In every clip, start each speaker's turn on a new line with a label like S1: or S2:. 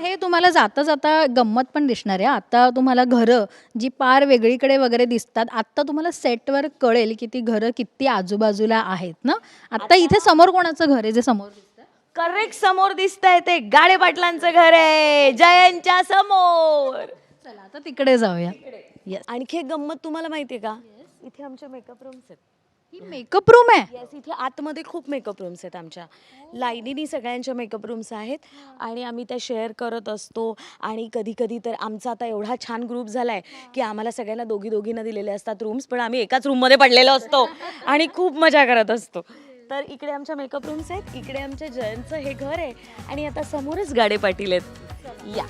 S1: हे तुम्हाला जाता जाता गंमत पण दिसणार आहे. आता तुम्हाला घरं जी पार वेगळीकडे वगैरे दिसतात आता तुम्हाला सेटवर कळेल की ती घरं किती आजूबाजूला आहेत ना? आता इथे समोर कोणाचं घर आहे जे समोर दिसतं
S2: करेक्ट समोर दिसतंय ते. गाडे पाटलांचं घर आहे. जयंतच्या समोर.
S1: चला आता तिकडे जाऊया.
S2: आणखी एक गंमत तुम्हाला माहितीये का? इथे आमचे मेकअप रूम्स आहेत.
S1: ही मेकअप रूम आहे.
S2: येस इथे आतमध्ये खूप मेकअप रूम्स आहेत आमच्या. लाईनीनी सगळ्यांच्या मेकअप रूम्स आहेत. आणि आम्ही त्या शेअर करत असतो. आणि कधी कधी तर आमचा आता एवढा छान ग्रुप झाला आहे की आम्हाला सगळ्यांना दोघी दोघींना दिलेले असतात रूम्स पण आम्ही एकाच रूममध्ये पडलेलो असतो. आणि खूप मजा करत असतो. तर इकडे आमच्या मेकअप रूम्स आहेत. इकडे आमच्या जयंतचं हे घर आहे. आणि आता समोरच गाडे पाटील आहेत. या.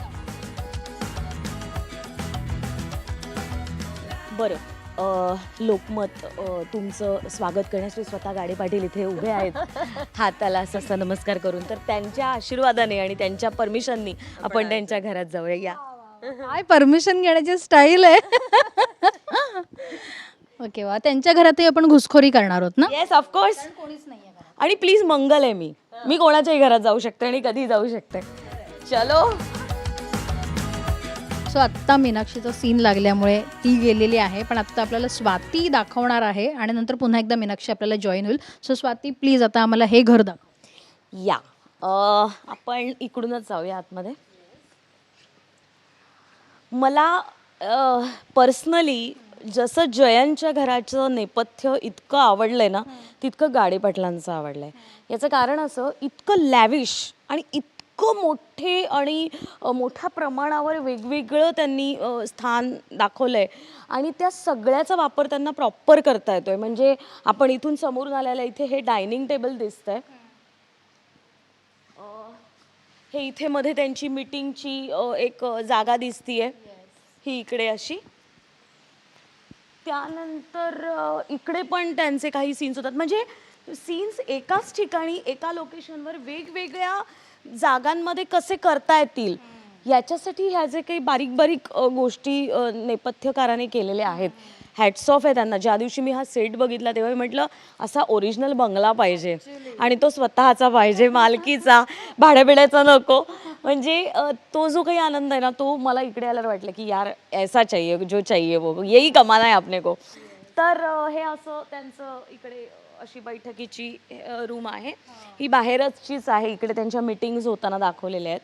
S2: बरं. अ, लोकमत अ, तुमचं स्वागत करण्यासाठी स्वतः गाडे पाटील इथे उभे आहेत. हाताला असं असं नमस्कार करून. तर त्यांच्या आशीर्वादाने आणि त्यांच्या परमिशननी आपण त्यांच्या घरात जाऊया. या.
S1: काय परमिशन घेण्याची स्टाईल आहे? ओके वा. त्यांच्या घरातही आपण घुसखोरी करणार आहोत ना?
S2: येस ऑफकोर्स आणि प्लीज मंगल आहे मी. मी कोणाच्याही घरात जाऊ शकते आणि कधी जाऊ शकते. चलो.
S1: सो आत्ता मीनाक्षीचा सीन लागल्यामुळे ती गेलेली आहे पण आत्ता आपल्याला स्वाती दाखवणार आहे आणि नंतर पुन्हा एकदा मीनाक्षी आपल्याला जॉईन होईल. सो स्वाती प्लीज आता आम्हाला हे घर दाखव.
S2: या. आपण इकडूनच जाऊया आतमध्ये. मला पर्सनली जसं जयंतच्या घराचं नेपथ्य इतकं आवडलंय ना तितकं गाडीपाटलांचं आवडलं आवडलंय. याचं कारण असं इतकं लॅविश आणि इतकं मोठे आणि मोठ्या प्रमाणावर वेगवेगळं त्यांनी स्थान दाखवलंय. आणि त्या सगळ्याचा वापर त्यांना प्रॉपर करता येतोय. म्हणजे आपण इथून समोरून आलेल्या इथे हे डायनिंग टेबल दिसतंय. हे इथे मध्ये त्यांची मीटिंगची एक जागा दिसतीये. ही इकडे अशी. त्यानंतर इकडे पण त्यांचे काही सीन्स होतात. म्हणजे सीन्स एकाच ठिकाणी एका लोकेशनवर वेगवेगळ्या जागांमध्ये कसे करता येतील याच्यासाठी ह्या जे काही बारीक बारीक गोष्टी नेपथ्यकाराने केलेल्या आहेत. हॅट्स ऑफ आहे त्यांना. ज्या दिवशी मी हा सेट बघितला तेव्हा मी म्हटलं असा ओरिजिनल बंगला पाहिजे. आणि तो स्वतःचा पाहिजे मालकीचा. भाड्याबिड्याचा नको. म्हणजे तो जो काही आनंद आहे ना तो मला इकडे आल्यावर वाटलं की यार ऐसा चाहिए जो चाहिए वो. यही कमाना है आपने को. तर हे असं त्यांचं इकडे अशी बैठकीची रूम आहे. ही बाहेरचीच आहे. इकडे त्यांच्या मिटिंग्स होताना दाखवलेल्या आहेत.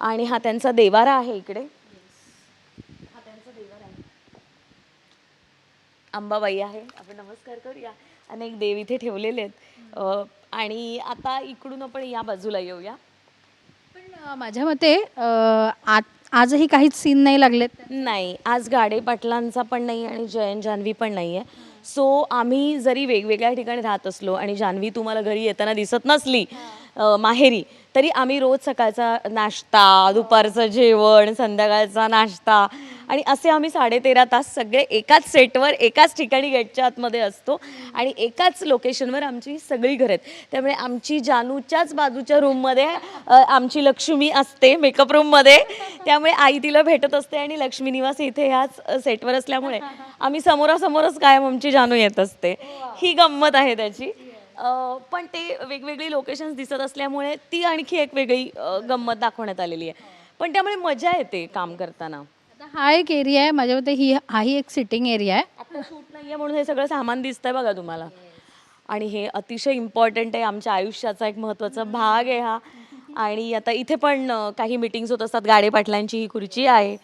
S2: आणि हा त्यांचा देवारा आहे इकडे. हा त्यांचा देवारा आहे. अंबाबाई आहे. आपण नमस्कार करूया. अनेक देव इथे ठेवलेले आहेत. आणि आता इकडून आपण या बाजूला येऊया.
S1: पण माझ्या मते आत आजही काहीच सीन नाही लागलेत?
S2: नाही. आज गाडे पाटलांचा पण नाही आणि जयंत जान्हवी पण नाही आहे सो आम्ही जरी वेगवेगळ्या ठिकाणी राहत असलो आणि जान्हवी तुम्हाला घरी येताना दिसत नसली माहेरी. तरी आम्ही रोज सकाळचा नाश्ता दुपारचं जेवण संध्याकाळचा नाश्ता आणि असे आम्ही साडेतेरा तास सगळे एकाच सेटवर एकाच ठिकाणी गेटच्या आतमध्ये असतो आणि एकाच लोकेशनवर आमची सगळी घरं आहेत. त्यामुळे आमची जानूच्याच बाजूच्या रूममध्ये आमची लक्ष्मी असते मेकअप रूममध्ये त्यामुळे आई तिला भेटत असते आणि लक्ष्मी निवास इथे ह्याच सेटवर असल्यामुळे आम्ही समोरासमोरच कायम आमची जानू येत असते. ही गंमत आहे त्याची. पण ते वेगवेगळी लोकेशन्स दिसत असल्यामुळे ती आणखी एक वेगळी गंमत दाखवण्यात आलेली आहे. पण त्यामुळे मजा येते काम करताना.
S1: हा एक एरिया आहे माझ्या मते ही हाही एक सिटिंग एरिया आहे.
S2: आता शूट नाहीये म्हणून हे सगळं सामान दिसतंय बघा तुम्हाला. आणि हे अतिशय इम्पॉर्टंट आहे आमच्या आयुष्याचा एक महत्त्वाचा भाग आहे हा. आणि आता इथे पण काही मिटिंग्स होत असतात गाडे पाटलांची ही खुर्ची आहे.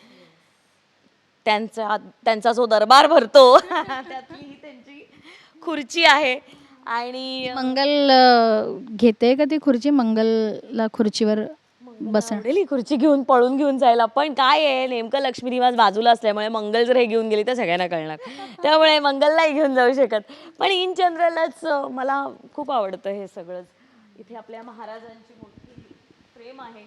S2: त्यांचा त्यांचा जो दरबार भरतो त्यातली ही त्यांची खुर्ची आहे. आणि
S1: मंगल अं, घेते का ती खुर्ची? मंगलला खुर्चीवर बस
S2: आवडेल ही खुर्ची घेऊन पळून घेऊन जायला. पण काय आहे नेमकं लक्ष्मी निवास बाजूला असल्यामुळे मंगल जर हे घेऊन गेली तर सगळ्यांना कळणार. त्यामुळे मंगललाही घेऊन जाऊ शकत. पण इन जनरलच मला खूप आवडतं हे सगळंच. इथे आपल्या महाराजांची मोठी फ्रेम आहे.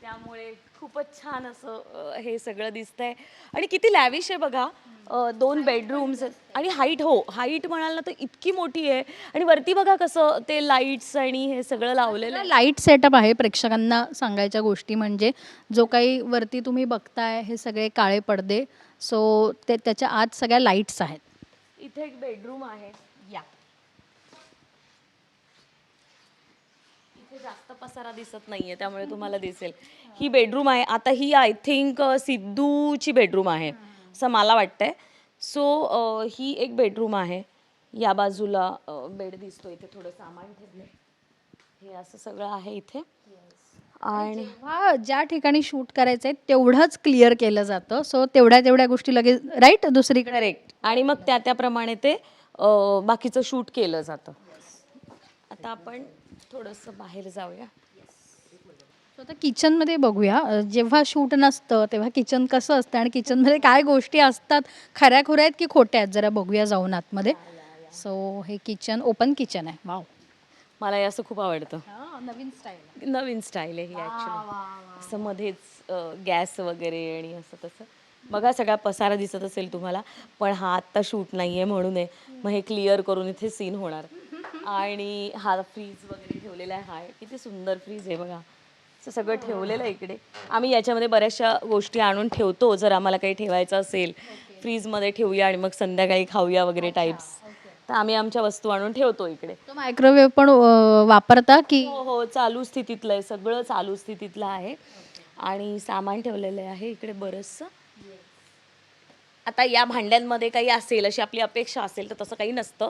S2: त्यामुळे खूपच छान असं अ, हे सगळं दिसतंय. आणि किती लॅविश आहे बघा. अ, दोन बेडरूम्स आणि हाईट हो हाईट म्हणाल ना तर इतकी मोठी आहे. आणि वरती बघा कसं ते लाईट्स आणि हे सगळं लावलेलं आहे.
S1: लाइट सेटअप आहे प्रेक्षकांना सांगायच्या गोष्टी म्हणजे जो काही वरती तुम्ही बघताय हे सगळे काळे पडदे. सो ते त्याच्या आत सगळ्या लाईट्स आहेत.
S2: इथे एक बेडरूम आहे या इथे इथे जास्त पसारा दिसत नाहीये त्यामुळे तुम्हाला दिसेल. ही बेडरूम आहे. आता ही आय थिंक सिद्धूची बेडरूम आहे असं मला वाटतंय. सो ही एक बेडरूम आहे. या बाजूला बेड दिसतो इथे थोडं सामान ठेवलंय हे असं सगळं आहे इथे. आणि
S1: हा ज्या ठिकाणी शूट करायचंय तेवढंच क्लिअर केलं जातं. सो तेवढ्या तेवढ्या गोष्टी लगेच राईट दुसरीकडे.
S2: करेक्ट आणि मग त्या त्याप्रमाणे ते अं, बाकीचं शूट केलं जातं. आता आपण थोडंसं बाहेर जाऊया.
S1: So आता किचनमध्ये बघूया. अ, जेव्हा शूट नसतं तेव्हा किचन कसं असतं आणि किचनमध्ये काय गोष्टी असतात खऱ्या खुऱ्या आहेत की खोट्या आहेत जरा बघूया जाऊन आतमध्ये. सो हे किचन ओपन किचन आहे. वाव
S2: मला हे असं खूप आवडतं.
S1: नवीन स्टाईल
S2: नवीन स्टाईल आहे ही ॲक्च्युली असं मध्येच गॅस वगैरे आणि असं तसं. बघा सगळा पसारा दिसत असेल तुम्हाला पण हा आत्ता शूट नाही आहे म्हणून आहे. मग हे क्लिअर करून इथे सीन होणार. आणि हा फ्रीज वगैरे ठेवलेला आहे. हा किती सुंदर फ्रीज आहे बघा. असं सगळं ठेवलेलं आहे इकडे. आम्ही याच्यामध्ये बऱ्याचशा गोष्टी आणून ठेवतो. जर आम्हाला काही ठेवायचं असेल फ्रीजमध्ये ठेवूया आणि मग संध्याकाळी खाऊया वगैरे टाईप्स तर आम्ही आमच्या वस्तू आणून ठेवतो इकडे.
S1: तो मायक्रोवेव्ह पण वापरता की?
S2: हो हो चालू स्थितीतलं आहे. सगळं चालू स्थितीतलं आहे. आणि सामान ठेवलेलं आहे इकडे बरंचसं. आता या भांड्यांमध्ये काही असेल अशी आपली अपेक्षा असेल तर तसं काही नसतं.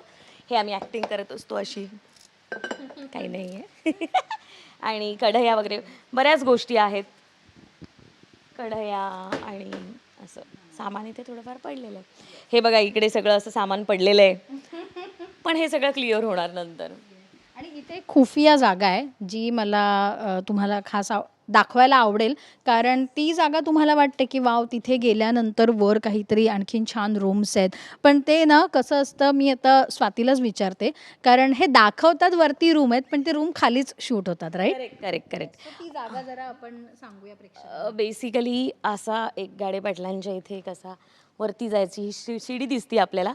S2: हे आम्ही ॲक्टिंग करत असतो अशी. काही नाही आहे आणि कढया वगैरे बऱ्याच गोष्टी आहेत. कढया आणि असं सामान इथे थोडंफार पडलेलं आहे. हे बघा इकडे सगळं असं सामान पडलेलं आहे. पण हे सगळं क्लिअर होणार नंतर.
S1: आणि इथे खुफिया जागा आहे जी मला अ, तुम्हाला खास आव दाखवायला आवडेल. कारण ती जागा तुम्हाला वाटते की वाव तिथे गेल्यानंतर वर काहीतरी आणखीन छान रूम्स आहेत. पण ते ना कसं असतं मी आता स्वातीलाच विचारते. कारण हे दाखवतात वरती रूम आहेत पण ते रूम खालीच शूट होतात राईट
S2: करेक्ट करेक्ट करेक्ट
S1: ती जागा जरा आपण सांगूया प्रेक्षक
S2: बेसिकली असा एक गाडे पाटलांच्या इथे कसा वरती जायची ही शि- शिडी दिसते आपल्याला.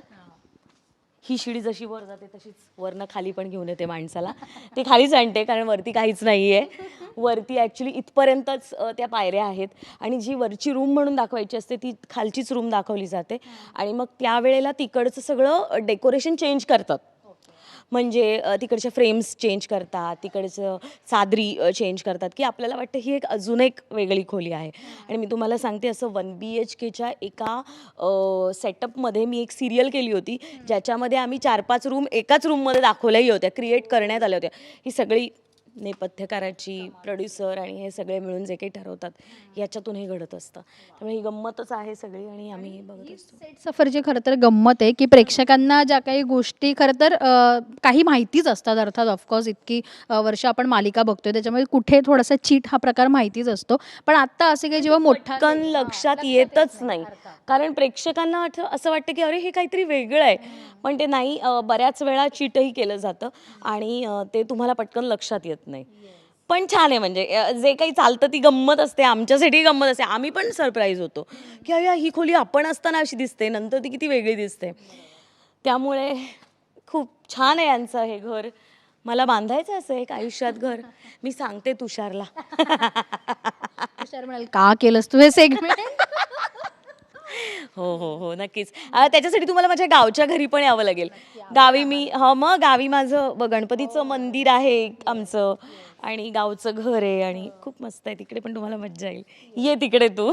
S2: ही शिडी जशी वर जाते तशीच वरनं खाली पण घेऊन येते माणसाला. ते खालीच आणते कारण वरती काहीच नाही आहे वरती ॲक्च्युली इथपर्यंतच अ, त्या पायऱ्या आहेत. आणि जी वरची रूम म्हणून दाखवायची असते ती खालचीच रूम दाखवली जाते. आणि मग त्यावेळेला तिकडचं सगळं डेकोरेशन चेंज करतात. म्हणजे तिकडच्या फ्रेम्स चेंज करतात तिकडचं सादरी चेंज करतात की आपल्याला वाटतं ही एक अजून एक वेगळी खोली आहे. आणि मी तुम्हाला सांगते असं वन बी एच केच्या एका सेटअपमध्ये मी एक सिरियल केली होती ज्याच्यामध्ये आम्ही चार पाच रूम एकाच रूममध्ये दाखवल्याही होत्या क्रिएट करण्यात आल्या होत्या. ही सगळी नेपथ्यकाराची प्रोड्युसर आणि हे सगळे मिळून जे काही ठरवतात याच्यातून हे घडत असतं. त्यामुळे ही गंमतच आहे सगळी आणि आम्ही बघत असतो.
S1: सेट सफरची खरं तर गंमत आहे की प्रेक्षकांना ज्या काही गोष्टी खरं तर अ, काही माहितीच असतात. अर्थात ऑफकोर्स इतकी अ, वर्ष आपण मालिका बघतोय त्याच्यामुळे कुठे थोडासा चीट हा प्रकार माहितीच असतो. पण आता असे काही जेव्हा मोठा
S2: पटकन लक्षात येतच नाही कारण प्रेक्षकांना आठ- असं वाटतं की अरे हे काहीतरी वेगळं आहे. पण ते नाही अं, बऱ्याच वेळा चीटही केलं जातं. आणि अं, ते तुम्हाला पटकन लक्षात येत नाही. पण छान आहे म्हणजे जे काही चालतं ती गंमत असते आमच्यासाठी गंमत असते. आम्ही पण सरप्राईज होतो. की अरे ही खोली आपण असताना अशी दिसते नंतर ती किती वेगळी दिसते. त्यामुळे खूप छान आहे यांचं हे घर. मला बांधायचं असं एक आयुष्यात घर. मी सांगते तुषारला.
S1: तुषार म्हणाल का केलंस तू हे सेगमेंट
S2: हो हो हो नक्कीच. अं, त्याच्यासाठी तुम्हाला माझ्या गावच्या घरी पण यावं लागेल. गावी मी हा मग गावी माझं ब- गणपतीचं मंदिर आहे आमचं आणि गावचं घर आहे आणि खूप मस्त आहे. तिकडे पण तुम्हाला मज्जा येईल. ये तिकडे तू.